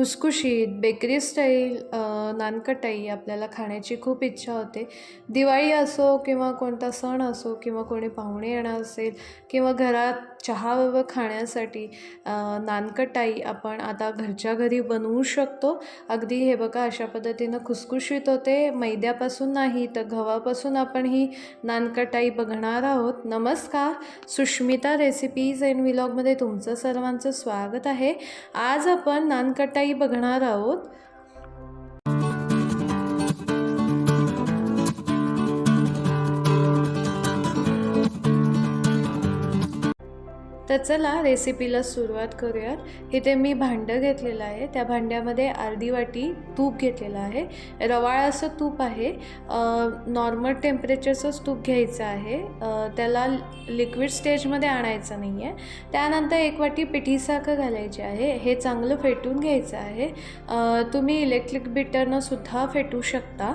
खुसखुशीत bakery style nankhatai आपल्याला खाण्याची खूप इच्छा होते. दिवाळी असो किंवा कोणता सण असो किंवा कोणी पाहुणे येणार असेल किंवा घरात चहा व खाण्यासाठी नानकटाई आपण आता घरच्या घरी बनवू शकतो. अगदी हे बघा अशा पद्धतीनं खुसखुशीत होते. मैद्यापासून नाही तर गव्हापासून आपण ही नानकटाई बघणार आहोत. नमस्कार. सुष्मिता रेसिपीज अँड व्लॉगमध्ये तुमचं सर्वांचं स्वागत आहे. आज आपण नानकटाई बघणार आहोत. तर चला रेसिपीला सुरुवात करूयात. इथे मी भांडं घेतलेलं आहे. त्या भांड्यामध्ये अर्धी वाटी तूप घेतलेलं आहे. रवाळ असं तूप आहे. नॉर्मल टेम्परेचरचंच तूप घ्यायचं आहे. त्याला लिक्विड स्टेजमध्ये आणायचं नाही आहे त्यानंतर एक वाटी पिठीसाखर घालायची आहे. हे चांगलं फेटून घ्यायचं आहे. तुम्ही इलेक्ट्रिक बिटरनंसुद्धा फेटू शकता.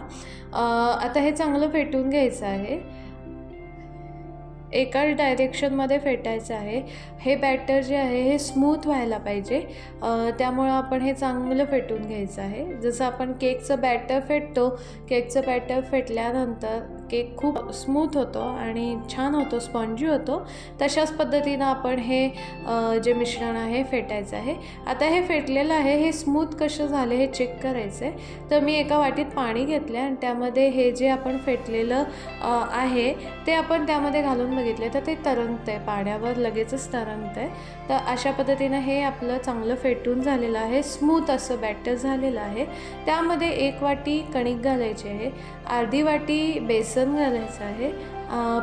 आता हे चांगलं फेटून घ्यायचं आहे. एकाच डायरेक्शनमध्ये फेटायचं आहे. हे बॅटर जे आहे हे स्मूथ व्हायला पाहिजे. त्यामुळं आपण हे चांगलं फेटून घ्यायचं आहे. जसं आपण केकचं बॅटर फेटतो केकचं बॅटर फेटल्यानंतर केक खूप स्मूथ होतो आणि छान होतो स्पॉन्जी होतो. तशाच पद्धतीनं आपण हे जे मिश्रण आहे फेटायचं आहे. आता हे फेटलेलं आहे हे स्मूथ कसं झाले हे चेक करायचं आहे तर मी एका वाटीत पाणी घेतलं आणि त्यामध्ये हे जे आपण फेटलेलं आहे ते आपण त्यामध्ये घालून बघितले तर ते तरंगतं आहे पाण्यावर लगेचच तरंगतं आहे तर अशा पद्धतीनं हे आपलं चांगलं फेटून झालेलं आहे. स्मूथ असं बॅटर झालेलं आहे. त्यामध्ये एक वाटी कणिक घालायची आहे. अर्धी वाटी बेसन घालायचं आहे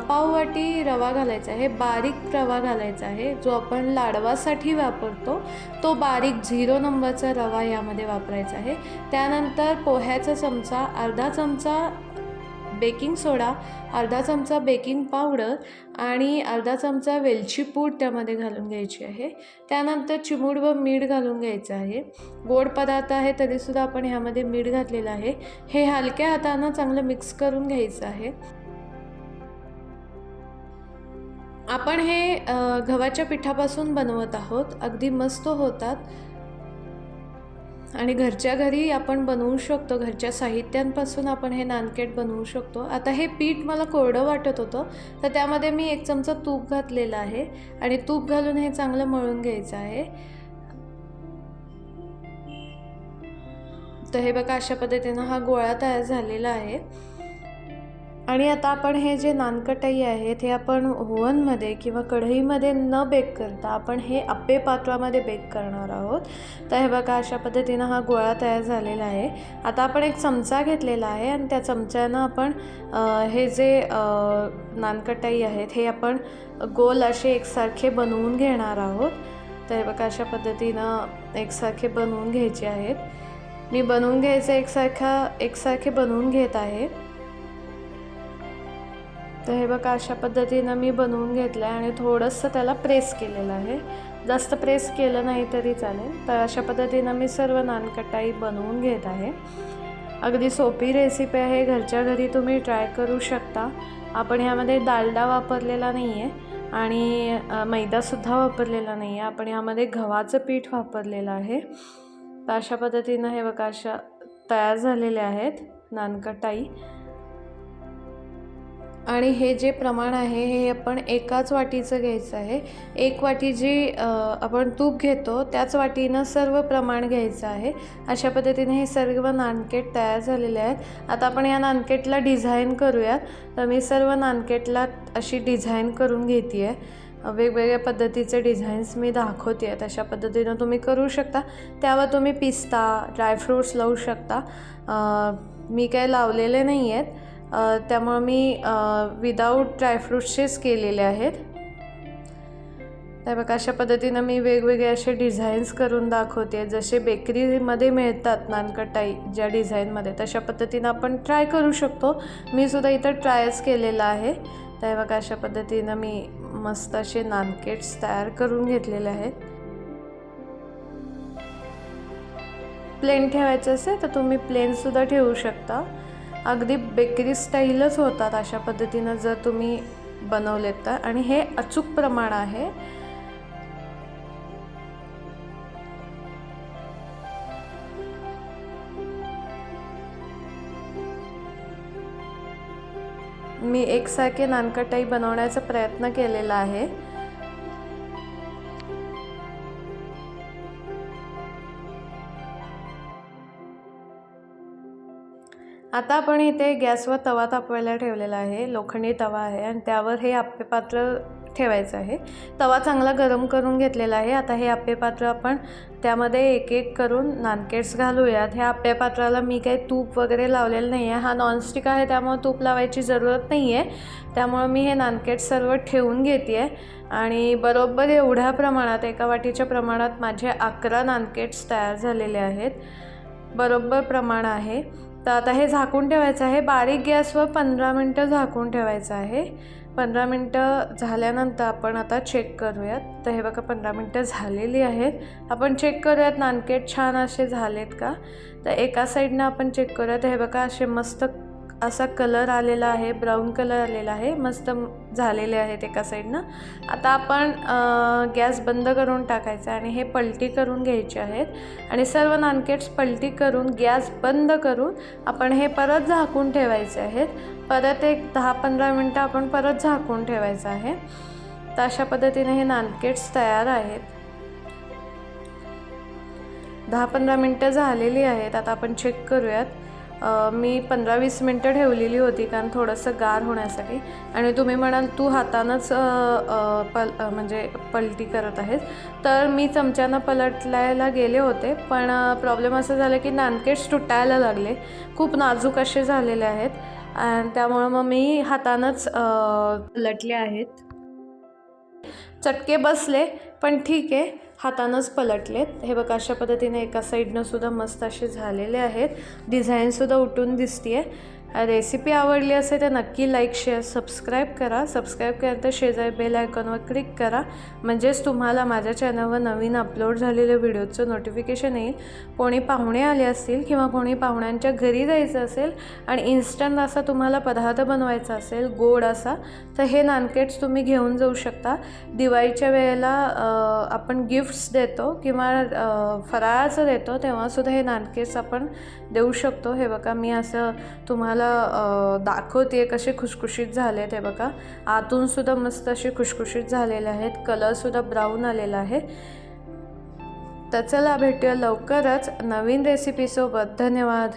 पाववाटी रवा घालायचा आहे बारीक रवा घालायचा आहे जो आपण लाडवासाठी वापरतो तो बारीक झिरो नंबरचा रवा यामध्ये वापरायचा आहे. त्यानंतर पोह्याचा चमचा अर्धा चमचा बेकिंग सोडा अर्धा चमचा बेकिंग पावडर आणि अर्धा चमचा वेलची पूड त्यामध्ये घालून घ्यायची आहे. त्यानंतर चिमूड व मीठ घालून घ्यायचं आहे. गोड पदार्थ आहे तरीसुद्धा आपण ह्यामध्ये मीठ घातलेलं आहे. हे हलक्या हातानं चांगलं मिक्स करून घ्यायचं आहे. आपण हे गव्हाच्या पिठापासून बनवत आहोत. अगदी मस्त होतात. आणि घरच्या घरी आपण बनवू शकतो. घरच्या साहित्यांपासून आपण हे नानकेट बनवू शकतो. आता हे पीठ मला कोरडं वाटत होतं तर त्यामध्ये मी एक चमचा तूप घातलेला आहे आणि तूप घालून हे चांगलं मळून घ्यायचं आहे. तर हे बघा अशा पद्धतीनं हा गोळा तयार झालेला आहे. आणि आता आपण हे जे नानकटाई आहेत हे आपण ओव्हनमध्ये किंवा कढईमध्ये न बेक करता आपण हे अप्पे पात्रामध्ये बेक करणार आहोत. तर हे बघा अशा पद्धतीनं हा गोळा तयार झालेला आहे. आता आपण एक चमचा घेतलेला आहे आणि त्या चमच्यानं आपण हे जे नानकटई नानकटाई आहेत हे आपण गोल असे एकसारखे बनवून घेणार आहोत. तर हे बघा अशा पद्धतीनं एकसारखे बनवून घ्यायचे आहेत. मी बनवून घ्यायचं एकसारखा एकसारखे बनवून घेत आहे. तर हे बघा अशा पद्धतीनं मी बनवून घेतलं आहे आणि थोडंसं त्याला प्रेस केलेलं आहे. जास्त प्रेस केलं नाही तरी चालेल तर अशा पद्धतीनं मी सर्व नानकटाई बनवून घेत आहे. अगदी सोपी रेसिपी आहे घरच्या घरी तुम्ही ट्राय करू शकता. आपण ह्यामध्ये डालडा वापरलेला नाही आहे आणि मैदासुद्धा वापरलेला नाही आहे आपण ह्यामध्ये गव्हाचं पीठ वापरलेलं आहे. तर अशा पद्धतीनं हे बघा अशा तयार झालेल्या आहेत नानकटाई. आणि हे जे प्रमाण आहे हे आपण एकाच वाटीचं घ्यायचं आहे. एक वाटी जी आपण तूप घेतो त्याच वाटीनं सर्व प्रमाण घ्यायचं आहे. अशा पद्धतीने हे सर्व नानकेट तयार झालेले आहेत. आता आपण या नानकेटला डिझाईन करूयात. तर मी सर्व नानकेटला अशी डिझाईन करून घेते आहे वेगवेगळ्या पद्धतीचे डिझाईन्स मी दाखवते आहेत अशा पद्धतीनं तुम्ही करू शकता. त्यावर तुम्ही पिस्ता ड्रायफ्रूट्स लावू शकता. मी काय लावलेले नाही आहेत त्यामुळं मी विदाऊट ड्रायफ्रूट्सचेच केलेले आहेत. तर बघा अशा पद्धतीनं मी वेगवेगळे असे डिझाईन्स करून दाखवते. जसे बेकरीमध्ये मिळतात नानकटाई ज्या डिझाईनमध्ये तशा पद्धतीनं आपण ट्राय करू शकतो. मी सुद्धा इथं ट्रायच केलेला आहे. तर बघा अशा पद्धतीनं मी मस्त असे नानकेट्स तयार करून घेतलेले आहेत. प्लेन ठेवायचं असेल तर तुम्ही प्लेनसुद्धा ठेवू शकता. अगदी बेकरी स्टाईलच होतात अशा पद्धतीनं जर तुम्ही बनवलेत तर. आणि हे अचूक प्रमाण आहे. मी एकसारखे नानकटाई बनवण्याचा प्रयत्न केलेला आहे. आता आपण इथे गॅसवर तवा तापवायला ठेवलेला आहे लोखंडी तवा आहे आणि त्यावर हे आप्पे पात्र ठेवायचं आहे. तवा चांगला गरम करून घेतलेला आहे. आता हे आप्पे पात्र आपण त्यामध्ये एक एक करून नानकेट्स घालूयात. ह्या आप्पे पात्राला मी काही तूप वगैरे लावलेलं नाही आहे. हा नॉनस्टिक आहे त्यामुळे तूप लावायची जरूरत नाही आहे. त्यामुळं मी हे नानकेट्स सर्व ठेवून घेते आहे आणि बरोबर एवढ्या प्रमाणात एका वाटीच्या प्रमाणात माझे अकरा नानकेट्स तयार झालेले आहेत. बरोबर प्रमाण आहे. तर आता हे झाकून ठेवायचं आहे. बारीक गॅसवर पंधरा मिनटं झाकून ठेवायचं आहे. पंधरा मिनटं झाल्यानंतर आपण आता चेक करूयात. तर हे बघा पंधरा मिनटं झालेली आहेत. आपण चेक करूयात नानकेट छान असे झालेत का? तर एका साईडनं आपण चेक करूयात. हे बघा असे मस्त असा कलर आलेला आहे ब्राऊन कलर आलेला आहे मस्त झालेले आहेत एका साईडनं. आता आपण गॅस बंद करून टाकायचा आणि हे पलटी करून घ्यायचे आहेत. आणि सर्व नानकेट्स पलटी करून गॅस बंद करून आपण हे परत झाकून ठेवायचे आहेत. परत एक दहा पंधरा मिनटं आपण परत झाकून ठेवायचं आहे. तर अशा पद्धतीने हे नानकेट्स तयार आहेत. दहा पंधरा मिनटं झालेली आहेत. आता आपण चेक करूयात. मी पंधरा वीस मिनटं ठेवलेली होती कारण थोडंसं गार होण्यासाठी. आणि तुम्ही म्हणाल तू हातानंच पल म्हणजे पलटी करत आहेस. तर मी चमच्यानं पलटलायला गेले होते पण प्रॉब्लेम असं झालं की नानकेट्स तुटायला लागले. खूप नाजूक असे झालेले आहेत. आणि त्यामुळं मग मी हातानंच पलटले आहेत. चटके बसले पण ठीक आहे. हातानंच पलटलेत. हे बघा अशा पद्धतीने एका साईडनं सुद्धा मस्त असे झालेले आहेत. डिझाईनसुद्धा उठून दिसते आहे रेसिपी आवडली असेल तर नक्की लाईक शेअर सबस्क्राईब करा. सबस्क्राईब केल्यानंतर तर शेजारी बेल आयकॉनवर क्लिक करा. म्हणजेच तुम्हाला माझ्या चॅनलवर नवीन अपलोड झालेल्या व्हिडिओचं नोटिफिकेशन येईल. कोणी पाहुणे आले असतील किंवा कोणी पाहुण्यांच्या घरी जायचं असेल आणि इन्स्टंट असा तुम्हाला पदार्थ बनवायचा असेल गोड असा तर हे नानकेट्स तुम्ही घेऊन जाऊ शकता. दिवाळीच्या वेळेला आपण गिफ्ट्स देतो किंवा फराळाचं देतो तेव्हासुद्धा हे नानकेट्स आपण देऊ शकतो. हे बघा मी असं तुम्हाला तुम्हाला दाखवते कसे खुशखुशीत झाले आहेत हे बघा. आतूनसुद्धा मस्त असे खुशखुशीत झालेले आहेत. कलरसुद्धा ब्राऊन आलेला आहे. तर चला भेटूया लवकरच नवीन रेसिपीसोबत धन्यवाद.